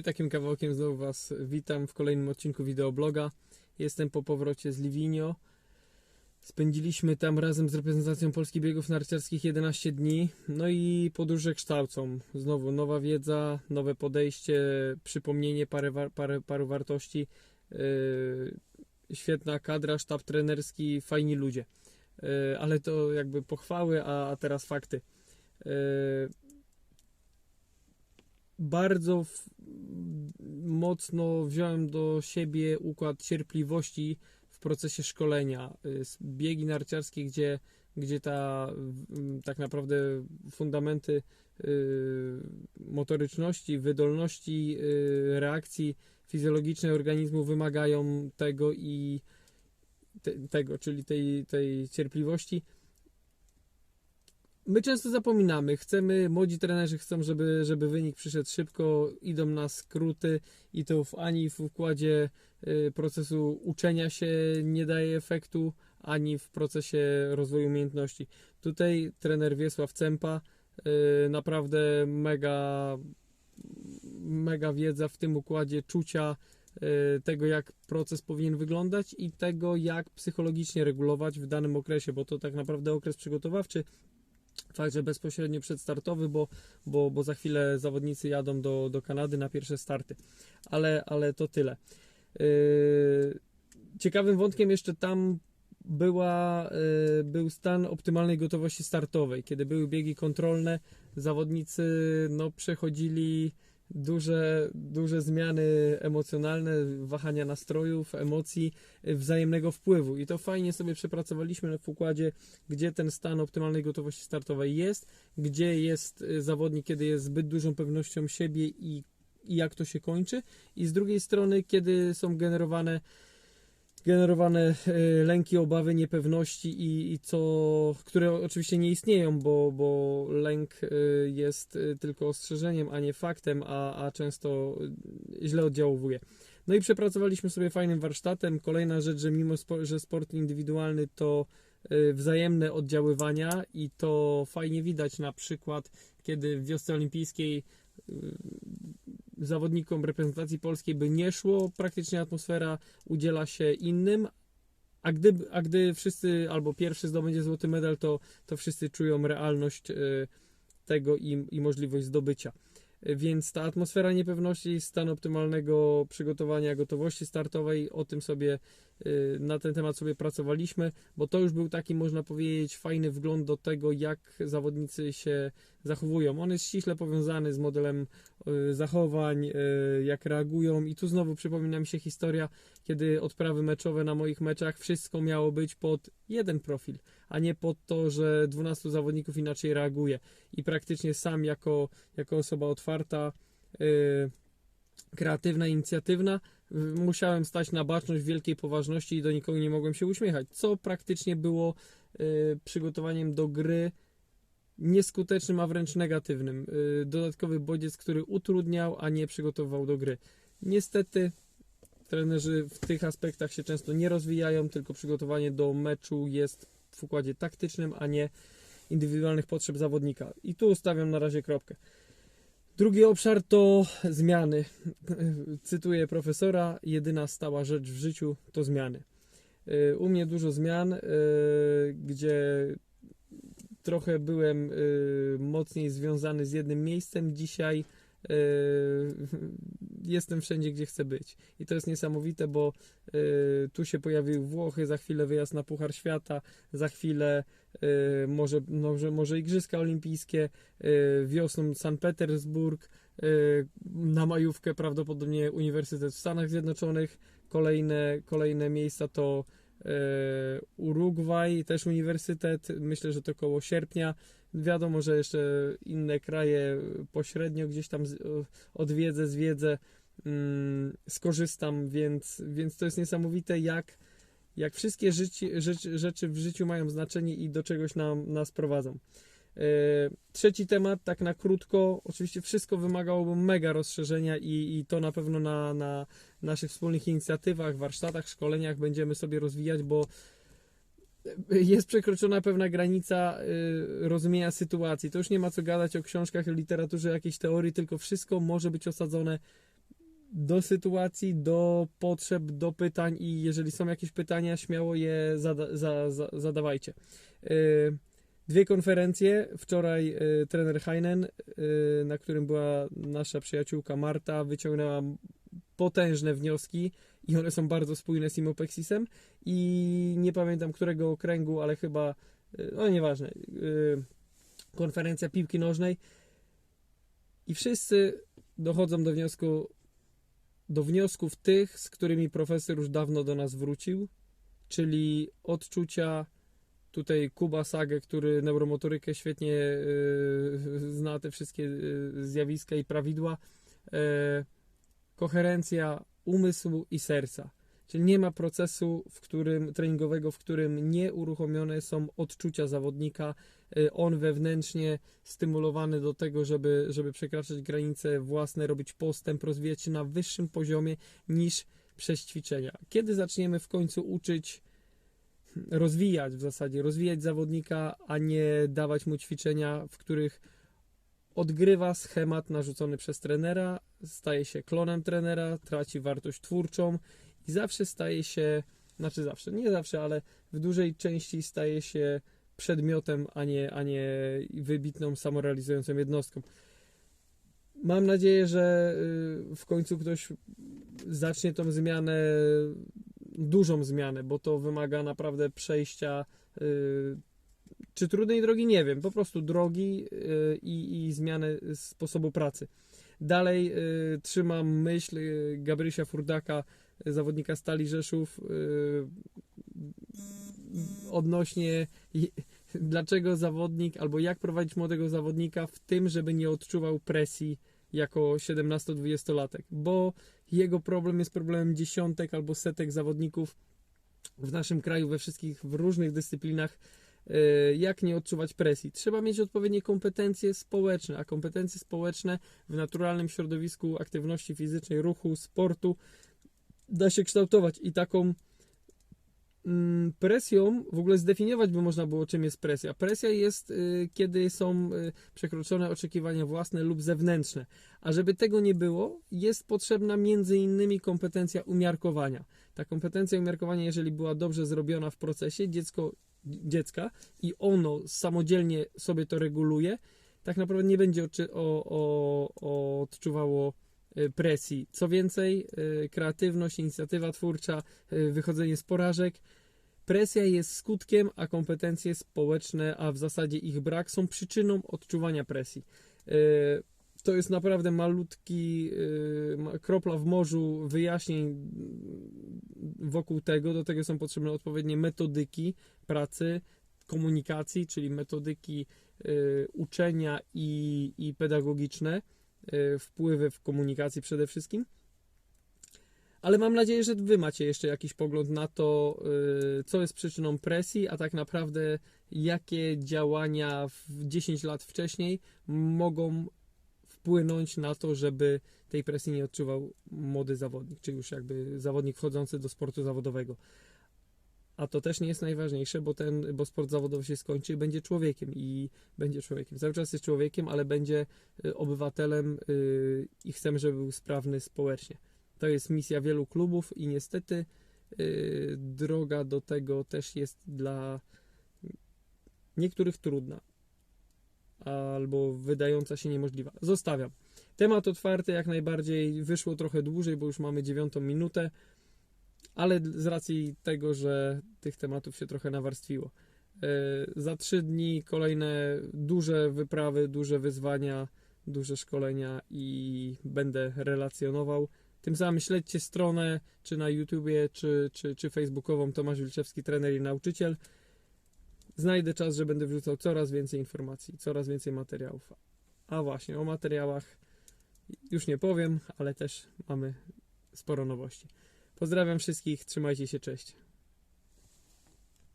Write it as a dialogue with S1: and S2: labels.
S1: i takim kawałkiem znowu Was witam w kolejnym odcinku wideobloga. Jestem po powrocie z Livigno. Spędziliśmy tam razem z reprezentacją Polski Biegów Narciarskich 11 dni. No i podróże kształcą. Znowu nowa wiedza, nowe podejście, przypomnienie parę, parę, paru wartości. Yy, świetna kadra, sztab trenerski, fajni ludzie. Yy, ale to jakby pochwały, a, a teraz fakty. Yy, bardzo mocno wziąłem do siebie układ cierpliwości w procesie szkolenia. Y, Biegi narciarskie, gdzie, gdzie ta w- tak naprawdę fundamenty y, motoryczności, wydolności, y, reakcji fizjologicznej organizmu wymagają tego i te, tego, czyli tej, tej cierpliwości. My często zapominamy, chcemy, młodzi trenerzy chcą, żeby, żeby wynik przyszedł szybko, idą na skróty i to w, ani w układzie y, procesu uczenia się nie daje efektu, ani w procesie rozwoju umiejętności. Tutaj trener Wiesław Cempa, y, naprawdę mega, mega wiedza w tym układzie czucia y, tego, jak proces powinien wyglądać i tego, jak psychologicznie regulować w danym okresie, bo to tak naprawdę okres przygotowawczy, fakt, że bezpośrednio przedstartowy, bo, bo, bo za chwilę zawodnicy jadą do, do Kanady na pierwsze starty. Ale, ale to tyle. Yy, ciekawym wątkiem jeszcze tam była, yy, był stan optymalnej gotowości startowej. Kiedy były biegi kontrolne, zawodnicy no, przechodzili duże, duże zmiany emocjonalne, wahania nastrojów, emocji, yy, wzajemnego wpływu. I to fajnie sobie przepracowaliśmy w układzie gdzie ten stan optymalnej gotowości startowej jest, gdzie jest y, zawodnik, kiedy jest zbyt dużą pewnością siebie i, i jak to się kończy, i z drugiej strony, kiedy są generowane generowane y, lęki, obawy, niepewności i, i co, które oczywiście nie istnieją, bo, bo lęk y, jest y, tylko ostrzeżeniem, a nie faktem, a, a często źle oddziałuje. No i przepracowaliśmy sobie fajnym warsztatem. Kolejna rzecz, że mimo, spo, że sport indywidualny to wzajemne oddziaływania i to fajnie widać na przykład, kiedy w wiosce olimpijskiej zawodnikom reprezentacji polskiej by nie szło, praktycznie atmosfera udziela się innym, a gdy, a gdy wszyscy albo pierwszy zdobędzie złoty medal, to, to wszyscy czują realność y, tego i, i możliwość zdobycia. Y, Więc ta atmosfera niepewności, stan optymalnego przygotowania, gotowości startowej, o tym sobie na ten temat sobie pracowaliśmy, bo to już był taki, można powiedzieć, fajny wgląd do tego, jak zawodnicy się zachowują. On jest ściśle powiązany z modelem y, zachowań, y, jak reagują i tu znowu przypomina mi się historia, kiedy odprawy meczowe na moich meczach wszystko miało być pod jeden profil, a nie pod to, że 12 zawodników inaczej reaguje i praktycznie sam jako, jako osoba otwarta, y, kreatywna, inicjatywna, y, musiałem stać na baczność wielkiej poważności i do nikogo nie mogłem się uśmiechać, co praktycznie było y, przygotowaniem do gry nieskutecznym, a wręcz negatywnym. Y, Dodatkowy bodziec, który utrudniał, a nie przygotowywał do gry. Niestety trenerzy w tych aspektach się często nie rozwijają, tylko przygotowanie do meczu jest w układzie taktycznym, a nie indywidualnych potrzeb zawodnika. I tu stawiam na razie kropkę. Drugi obszar to zmiany. Cytuję profesora: jedyna stała rzecz w życiu to zmiany. Y, U mnie dużo zmian, y, gdzie trochę byłem y, mocniej związany z jednym miejscem. Dzisiaj jestem wszędzie, gdzie chcę być. I to jest niesamowite, bo tu się pojawiły Włochy, za chwilę wyjazd na Puchar Świata, za chwilę może, może, może Igrzyska Olimpijskie, y, wiosną San Petersburg, y, na majówkę prawdopodobnie Uniwersytet w Stanach Zjednoczonych, kolejne, kolejne miejsca to Urugwaj, też uniwersytet, myślę, że to koło sierpnia. Wiadomo, że jeszcze inne kraje pośrednio gdzieś tam odwiedzę, zwiedzę, mm, skorzystam, więc, więc to jest niesamowite, jak, jak wszystkie życi, rzeczy, rzeczy w życiu mają znaczenie i do czegoś nam, nas prowadzą. E, Trzeci temat, tak na krótko, oczywiście wszystko wymagałoby mega rozszerzenia i, i to na pewno na, na naszych wspólnych inicjatywach, warsztatach, szkoleniach będziemy sobie rozwijać, bo jest przekroczona pewna granica y, rozumienia sytuacji. To już nie ma co gadać o książkach, literaturze, jakiejś teorii, tylko wszystko może być osadzone sytuacji, do potrzeb, do pytań i jeżeli są jakieś pytania, śmiało je zada, za, za, zadawajcie. Y, Dwie konferencje. Wczoraj y, trener Heinen, y, na którym była nasza przyjaciółka Marta, wyciągnęła potężne wnioski i one są bardzo spójne z Imopexisem i nie pamiętam którego okręgu, ale chyba, no nieważne, konferencja piłki nożnej i wszyscy dochodzą do wniosku, do wniosków tych, z którymi profesor już dawno do nas wrócił, czyli odczucia tutaj Kuba Sagę, który neuromotorykę świetnie y, zna te wszystkie y, zjawiska i prawidła, e, koherencja umysłu i serca. Czyli nie ma procesu w którym, treningowego, w którym nie uruchomione są odczucia zawodnika. Y, On wewnętrznie stymulowany do tego, żeby, żeby przekraczać granice własne, robić postęp, rozwijać się na wyższym poziomie niż przez ćwiczenia. Kiedy zaczniemy w końcu uczyć, rozwijać w zasadzie, rozwijać zawodnika, a nie dawać mu ćwiczenia, w których odgrywa schemat narzucony przez trenera, staje się klonem trenera, traci wartość twórczą i zawsze staje się, znaczy zawsze, nie zawsze, ale w dużej części staje się przedmiotem, a nie, a nie wybitną, samorealizującą jednostką. Mam nadzieję, że y, w końcu ktoś zacznie tą zmianę, dużą zmianę, bo to wymaga naprawdę przejścia y, czy trudnej drogi, nie wiem, po prostu drogi y, i, i zmiany sposobu pracy. Dalej trzymam myśl Gabrysia Furdaka, zawodnika Stali Rzeszów, y, odnośnie dlaczego zawodnik, albo jak prowadzić młodego zawodnika w tym, żeby nie odczuwał presji jako 17-20-latek, bo jego problem jest problemem dziesiątek albo setek zawodników w naszym kraju, we wszystkich, w różnych dyscyplinach, e, jak nie odczuwać presji. Trzeba mieć odpowiednie kompetencje społeczne, a kompetencje społeczne w naturalnym środowisku aktywności fizycznej, ruchu, sportu da się kształtować i taką mm, presją w ogóle zdefiniować by można było, czym jest presja. Presja jest, y, kiedy są y, przekroczone oczekiwania własne lub zewnętrzne. A żeby tego nie było, jest potrzebna między innymi kompetencja umiarkowania. Ta kompetencja umiarkowania, jeżeli była dobrze zrobiona w procesie, dziecko, dziecka i ono samodzielnie sobie to reguluje, tak naprawdę nie będzie oczy, o, o, odczuwało presji. Co więcej, y, kreatywność, inicjatywa twórcza, y, wychodzenie z porażek. Presja jest skutkiem, a kompetencje społeczne, a w zasadzie ich brak, są przyczyną odczuwania presji. Y, To jest naprawdę malutki y, ma- kropla w morzu wyjaśnień mm, wokół tego. Do tego są potrzebne odpowiednie metodyki pracy, komunikacji, czyli metodyki y, uczenia i, i pedagogiczne, y, wpływy w komunikacji przede wszystkim. Ale mam nadzieję, że Wy macie jeszcze jakiś pogląd na to, y, co jest przyczyną presji, a tak naprawdę jakie działania w 10 lat wcześniej mogą wpłynąć na to, żeby tej presji nie odczuwał młody zawodnik, czy już jakby zawodnik wchodzący do sportu zawodowego. A to też nie jest najważniejsze, bo ten, bo sport zawodowy się skończy i będzie człowiekiem i będzie człowiekiem. Cały czas jest człowiekiem, ale będzie y, obywatelem y, i chcemy, żeby był sprawny społecznie. To jest misja wielu klubów i niestety y, droga do tego też jest dla niektórych trudna albo wydająca się niemożliwa. Zostawiam. Temat otwarty jak najbardziej. Wyszło trochę dłużej, bo już mamy dziewiątą minutę, ale z racji tego, że tych tematów się trochę nawarstwiło. E, Za trzy dni kolejne duże wyprawy, duże wyzwania, duże szkolenia i będę relacjonował. Tym samym śledźcie stronę, czy na YouTubie, czy, czy, czy facebookową Tomasz Wilczewski, trener i nauczyciel. Znajdę czas, że będę wrzucał coraz więcej informacji, coraz więcej materiałów. A właśnie, o materiałach już nie powiem, ale też mamy sporo nowości. Pozdrawiam wszystkich, trzymajcie się, cześć.